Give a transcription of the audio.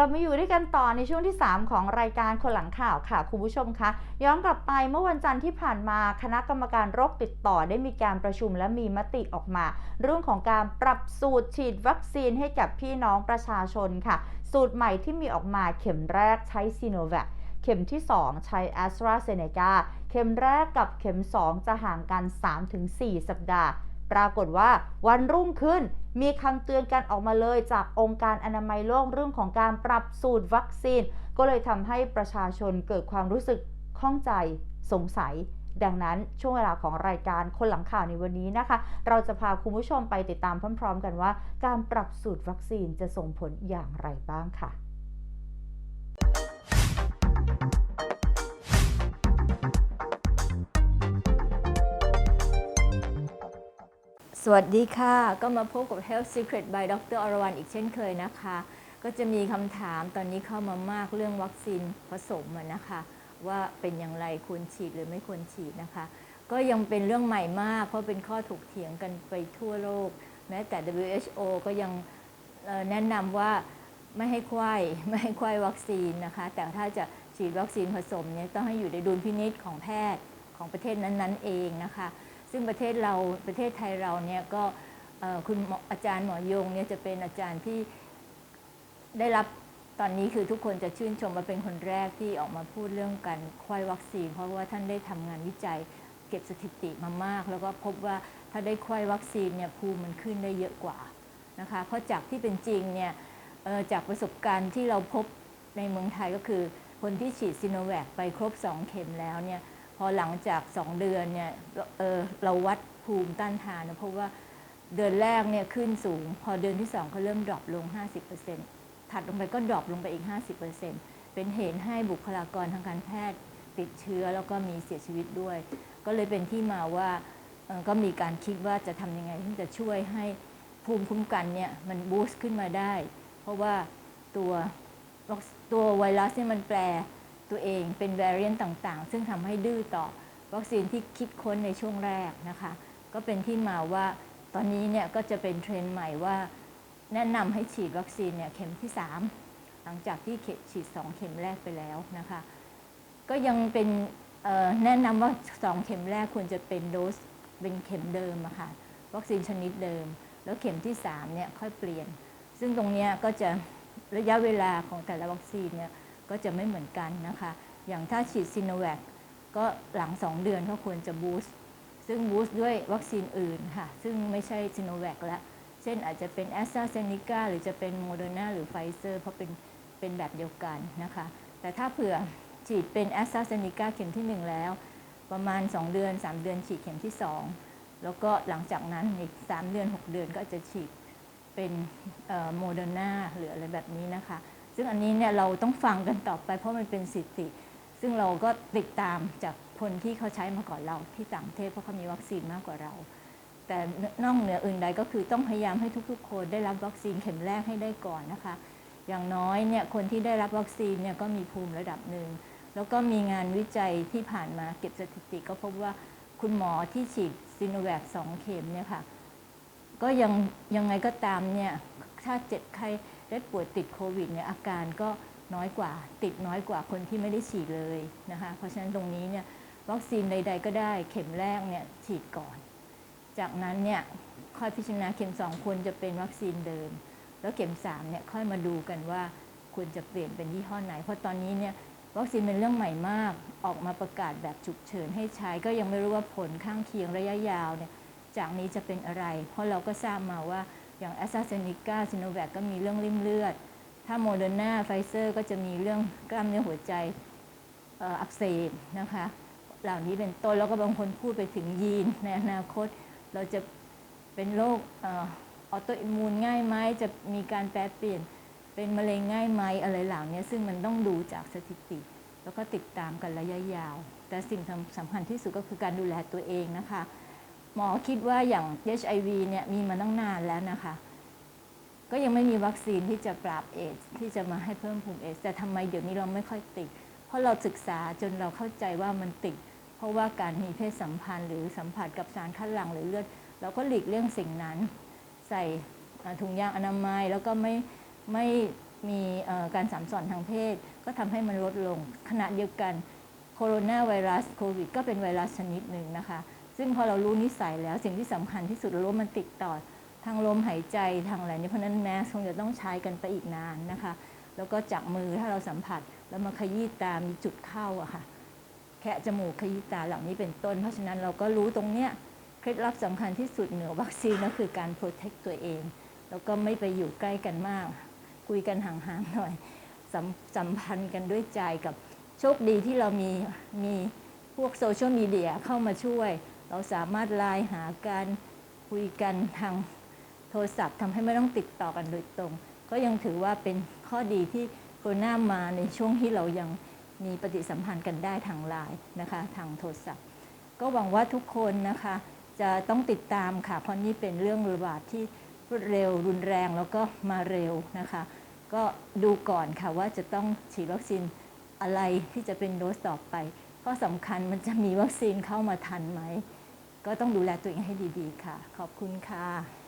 กลับมาอยู่ด้วยกันต่อในช่วงที่ 3 ของรายการคนหลังข่าวค่ะคุณผู้ชมคะย้อนกลับไปเมื่อวันจันทร์ที่ผ่านมาคณะกรรมการโรคติดต่อได้มีการประชุมและมีมติออกมา เรื่องของการปรับสูตรฉีดวัคซีนให้กับพี่น้องประชาชนค่ะ สูตรใหม่ที่มีออกมาเข็มแรกใช้ซีโนแวคเข็มที่ 2 ใช้ a s t r a z เซ e c a เข็มแรกกับเข็ม 2 จะห่างกัน 3-4 สัปดาห์ ปรากฏว่าวันรุ่งขึ้นมีคำเตือนกันออกมาเลยจากองค์การอนามัยโลกเรื่องของการปรับสูตรวัคซีน ก็เลยทำให้ประชาชนเกิดความรู้สึกข้องใจสงสัย ดังนั้นช่วงเวลาของรายการคนหลังข่าวในวันนี้นะคะ เราจะพาคุณผู้ชมไปติดตามพร้อม ๆ กันว่า การปรับสูตรวัคซีนจะส่งผลอย่างไรบ้างค่ะ วัสดีค่ะ ก็มาพบกับ Health Secret by ดรอรวรรณอีกเช่นเคยนะคะ ก็จะมีคำถามตอนนี้เข้ามามากเรื่องวัคซีนผสมนะคะ ว่าเป็นอย่างไรควรฉีดหรือไม่ควรฉีดนะคะ ก็ยังเป็นเรื่องใหม่มาก เพราะเป็นข้อถกเถียงกันไปทั่วโลก แม้แต่ WHO ก็ยังแนะนำว่าไม่ให้ควายไม่ให้ควายวัคซีนนะคะ แต่ถ้าจะฉีดวัคซีนผสมเนี่ยต้องให้อยู่ในดุลพินิษของแพทย์ของประเทศนั้นๆเองนะคะ ซึ่งประเทศเราประเทศไทยเราเนี่ยก็คุณอาจารย์หมอยงเนี่ยจะเป็นอาจารย์ที่ได้รับตอนนี้คือทุกคนจะชื่นชมว่าเป็นคนแรกที่ออกมาพูดเรื่องการควายวัคซีน เพราะว่าท่านได้ทำงานวิจัยเก็บสถิติมามาก แล้วก็พบว่าถ้าได้ควายวัคซีนเนี่ยภูมิมันขึ้นได้เยอะกว่านะคะเพราะจากที่เป็นจริงเนี่ยจากประสบการณ์ที่เราพบในเมืองไทยก็คือคนที่ฉีดซิโนแวคไปครบ 2 เข็มแล้วเนี่ย พอหลังจาก 2 เดือนเนี่ยเเราวัดภูมิต้านทานนะเพราะว่าเดือนแรกเนี่ยขึ้นสูง พอเดือนที่2เขาเริ่มดรอปลง 50%ถัดลงไปก็ดรอปลงไปอีก 50%เป็นเหตุให้บุคลากรทางการแพทย์ติดเชื้อแล้วก็มีเสียชีวิตด้วย ก็เลยเป็นที่มาว่าก็มีการคิดว่าจะทำยังไงที่จะช่วยให้ภูมิคุ้มกันเนี่ยมันบูสต์ขึ้นมาได้ เพราะว่าตัวตัวไวรัสเนี่ยมันแปล ตัวเองเป็น variant ต่างๆ ซึ่งทำให้ดื้อต่อวัคซีนที่คิดค้นในช่วงแรกนะคะ ก็เป็นที่มาว่าตอนนี้เนี่ยก็จะเป็นเทรนด์ใหม่ว่า แนะนำให้ฉีดวัคซีนเนี่ยเข็มที่ 3 หลังจากที่ฉีด 2 เข็มแรกไปแล้วนะคะ ก็ยังเป็นแนะนำว่า 2 เข็มแรกควรจะเป็นโดสเป็นเข็มเดิมอะค่ะวัคซีนชนิดเดิม แล้วเข็มที่3เนี่ยค่อยเปลี่ยน ซึ่งตรงนี้ก็จะระยะเวลาของแต่ละวัคซีนเนี่ย ก็จะไม่เหมือนกันนะคะ อย่างถ้าฉีดซีโนแวคก็หลัง 2 เดือนก็ควรจะบูสต์ซึ่งบูสต์ด้วยวัคซีนอื่นค่ะ ซึ่งไม่ใช่ซีโนแวคแล้วเช่นอาจจะเป็นแอสตราเซเนกาหรือจะเป็นโมเดอร์นาหรือไฟเซอร์เพราะเป็นเป็นแบบเดียวกันนะคะ แต่ถ้าเผื่อฉีดเป็นแอสตราเซเนกาเข็มที่ 1 แล้ว ประมาณ 2 เดือน 3 เดือนฉีดเข็มที่ 2 แล้วก็หลังจากนั้นอีก 3 เดือน 6 เดือนก็จะฉีดเป็นโมเดอร์นาหรืออะไรแบบนี้นะคะ ซึ่งอันนี้เนี่ยเราต้องฟังกันต่อไป เพราะมันเป็นสิทธิ ซึ่งเราก็ติดตามจากคนที่เขาใช้มาก่อนเราที่ต่างประเทศเพราะเขามีวัคซีนมากกว่าเรา แต่นอกเหนืออื่นใดก็คือต้องพยายามให้ทุกๆ คนได้รับวัคซีนเข็มแรกให้ได้ก่อนนะคะ อย่างน้อยเนี่ยคนที่ได้รับวัคซีนเนี่ยก็มีภูมิระดับหนึ่งแล้วก็มีงานวิจัยที่ผ่านมาเก็บสถิติ ก็พบว่าคุณหมอที่ฉีดซีโนแวคสองเข็มเนี่ยค่ะก็ยังยังไงก็ตามเนี่ยถ้าเจ็บใคร ได้ป่วยติดโควิดเนี่ยอาการก็น้อยกว่าติดน้อยกว่าคนที่ไม่ได้ฉีดเลยนะคะเพราะฉะนั้นตรงนี้เนี่ยวัคซีนใด ๆ ก็ได้เข็มแรกเนี่ยฉีดก่อน จากนั้นเนี่ยค่อยพิจารณาเข็ม 2 ควรจะเป็นวัคซีนเดิม แล้วเข็ม3เนี่ยค่อยมาดูกันว่าควรจะเปลี่ยนเป็นยี่ห้อไหน เพราะตอนนี้เนี่ยวัคซีนเป็นเรื่องใหม่มากออกมาประกาศแบบฉุกเฉินให้ใช้ ก็ยังไม่รู้ว่าผลข้างเคียงระยะยาวเนี่ยจากนี้จะเป็นอะไร เพราะเราก็ทราบมาว่า อย่างแอสตราเซเนกาซิโนแวคก็มีเรื่องริ่มเลือด ถ้าโมเดอร์นาไฟเซอร์ก็จะมีเรื่องกล้ามเนื้อหัวใจอ,อ,อักเสบนะคะ เหล่านี้เป็นต้นแล้วก็บางคนพูดไปถึงยีนในอนาคต เราจะเป็นโรคออโตอิมูนง่ายไหมจะมีการแปรเปลี่ยนเป็นมะเร็งง่ายไหมอะไรเหล่านี้ซึ่งมันต้องดูจากสถิติ แล้วก็ติดตามกันระยะยาว แต่สิ่งสำคัญที่สุดก็คือการดูแลตัวเองนะคะ หมอคิดว่าอย่าง HIV เนี่ยมีมาตั้งนานแล้วนะคะ ก็ยังไม่มีวัคซีนที่จะปราบเอดที่จะมาให้เพิ่มภูมิเอดแต่ทำไมเดี๋ยวนี้เราไม่ค่อยติด เพราะเราศึกษาจนเราเข้าใจว่ามันติด เพราะว่าการมีเพศสัมพันธ์ หรือสัมผัสกับสารคัดหลั่งหรือเลือดเราก็หลีกเลี่ยงสิ่งนั้น ใส่ถุงยางอนามัยแล้วก็ไม่ไม่มีการสัมสอนทางเพศ ก็ทำให้มันลดลงขณะเดียวกันโคโรนาไวรัสโควิดก็เป็นไวรัสชนิดหนึ่งนะคะ ซึ่งพอเรารู้นิสัยแล้วสิ่งที่สำคัญที่สุดรู้มันติดต่อทางลมหายใจทางอะไรนี่เพราะนั้นแมสคงจะต้องใช้กันไปอีกนานนะคะ แล้วก็จากมือถ้าเราสัมผัสแล้วมาขยี้ตามีจุดเข้าอะค่ะ แคะจมูกขยี้ตาเหล่านี้เป็นต้น เพราะฉะนั้นเราก็รู้ตรงเนี้ยเคล็ดลับสำคัญที่สุดเหนือวัคซีนก็คือการโปรเทคตัวเอง แล้วก็ไม่ไปอยู่ใกล้กันมาก คุยกันห่างๆหน่อยสสัมพันธ์กันด้วยใจกับโชคดีที่เรามีมีพวกโซเชียลมีเดียเข้ามาช่วย เราสามารถไลน์หากันคุยกันทางโทรศัพท์ทำให้ไม่ต้องติดต่อกันโดยตรง ก็ยังถือว่าเป็นข้อดีที่โควิดมาในช่วงที่เรายังมีปฏิสัมพันธ์กันได้ทางไลน์นะคะทางโทรศัพท์ ก็หวังว่าทุกคนนะคะจะต้องติดตามค่ะ เพราะนี่เป็นเรื่องระบาดที่รวดเร็วรุนแรงแล้วก็มาเร็วนะคะ ก็ดูก่อนค่ะว่าจะต้องฉีดวัคซีนอะไรที่จะเป็นโดสต่อไป ข้อสำคัญมันจะมีวัคซีนเข้ามาทันไหม ก็ต้องดูแลตัวเองให้ดีๆค่ะ ขอบคุณค่ะ